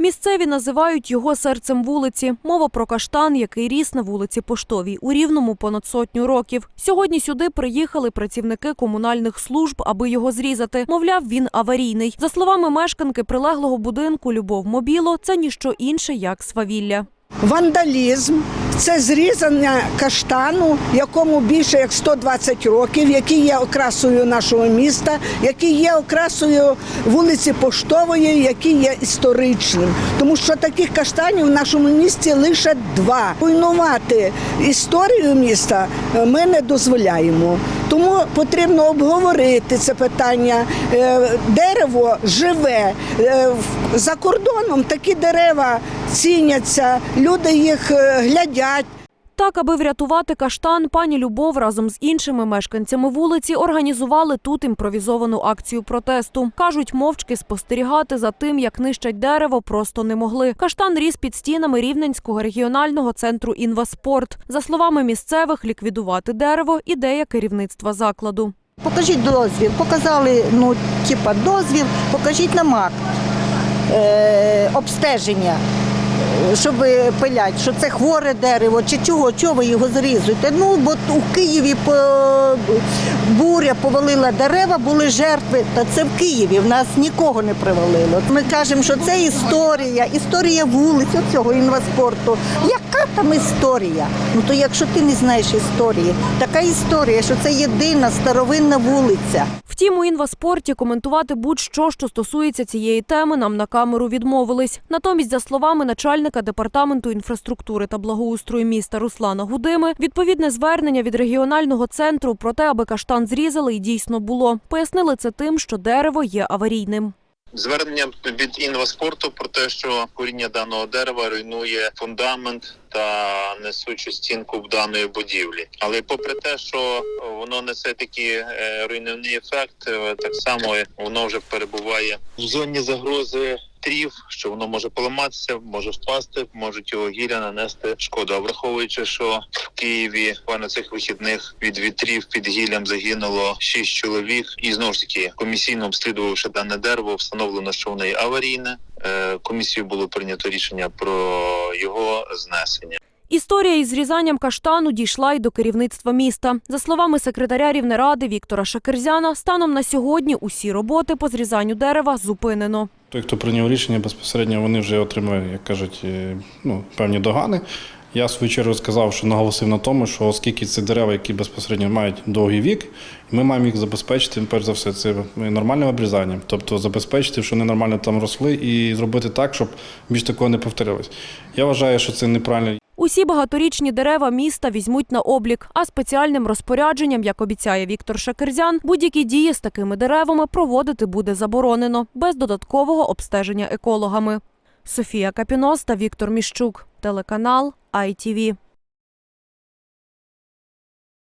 Місцеві називають його серцем вулиці. Мова про каштан, який ріс на вулиці Поштовій у Рівному понад сотню років. Сьогодні сюди приїхали працівники комунальних служб, аби його зрізати. Мовляв, він аварійний. За словами мешканки прилеглого будинку Любов Мобіло, це ніщо інше як свавілля. Вандалізм це зрізання каштану, якому більше як 120 років, який є окрасою нашого міста, який є окрасою вулиці Поштової, який є історичним. Тому що таких каштанів в нашому місті лише два. Руйнувати історію міста ми не дозволяємо. Тому потрібно обговорити це питання. Е, Дерево живе Е, за кордоном. Такі дерева ціняться, люди їх е, глядять. Так, аби врятувати каштан, пані Любов разом з іншими мешканцями вулиці організували тут імпровізовану акцію протесту. Кажуть, мовчки спостерігати за тим, як нищать дерево, просто не могли. Каштан ріс під стінами Рівненського регіонального центру «Інваспорт». За словами місцевих, ліквідувати дерево – ідея керівництва закладу. Покажіть дозвіл. Показали, ну, типа дозвіл, покажіть нам акт е, обстеження, щоб пилять, що це хворе дерево, чи чого, чого ви його зрізуєте. Ну, бо у Києві по, буря повалила дерева, були жертви. Та це в Києві, в нас нікого не привалило. Ми кажемо, що це історія, історія вулиць, цього інваспорту. Яка там історія? Ну то якщо ти не знаєш історії, така історія, що це єдина старовинна вулиця. Втім, у інваспорті коментувати будь-що, що стосується цієї теми, нам на камеру відмовились. Натомість, за словами начальника департаменту інфраструктури та благоустрою міста Руслана Гудими, відповідне звернення від регіонального центру про те, аби каштан зрізали, і дійсно було. Пояснили це тим, що дерево є аварійним. Звернення від інваспорту про те, що куріння даного дерева руйнує фундамент та несучу стінку в даної будівлі. Але попри те, що воно несе такий е, руйнівний ефект, е, так само воно вже перебуває в зоні загрози. Трів, що воно може поламатися, може впасти, можуть його гілля нанести шкоду. А враховуючи, що в Києві на цих вихідних від вітрів під гіллям загинуло шість чоловік, і знову ж таки комісійно обслідувавши дане дерево, встановлено, що воно є аварійне. комісію Комісією було прийнято рішення про його знесення. Історія із зрізанням каштану дійшла й до керівництва міста. За словами секретаря Рівнеради Віктора Шакерзяна, станом на сьогодні усі роботи по зрізанню дерева зупинено. Той, хто прийняв рішення, безпосередньо вони вже отримали, як кажуть, е, ну, певні догани. Я в свою чергу сказав, що наголосив на тому, що оскільки це дерева, які безпосередньо мають довгий вік, ми маємо їх забезпечити, перш за все, це нормальним обрізанням. Тобто забезпечити, що вони нормально там росли, і зробити так, щоб більш такого не повторилось. Я вважаю, що це неправильно. Усі багаторічні дерева міста візьмуть на облік, а спеціальним розпорядженням, як обіцяє Віктор Шакерзян, будь-які дії з такими деревами проводити буде заборонено без додаткового обстеження екологами. Софія Капінос та Віктор Міщук, телеканал ITV.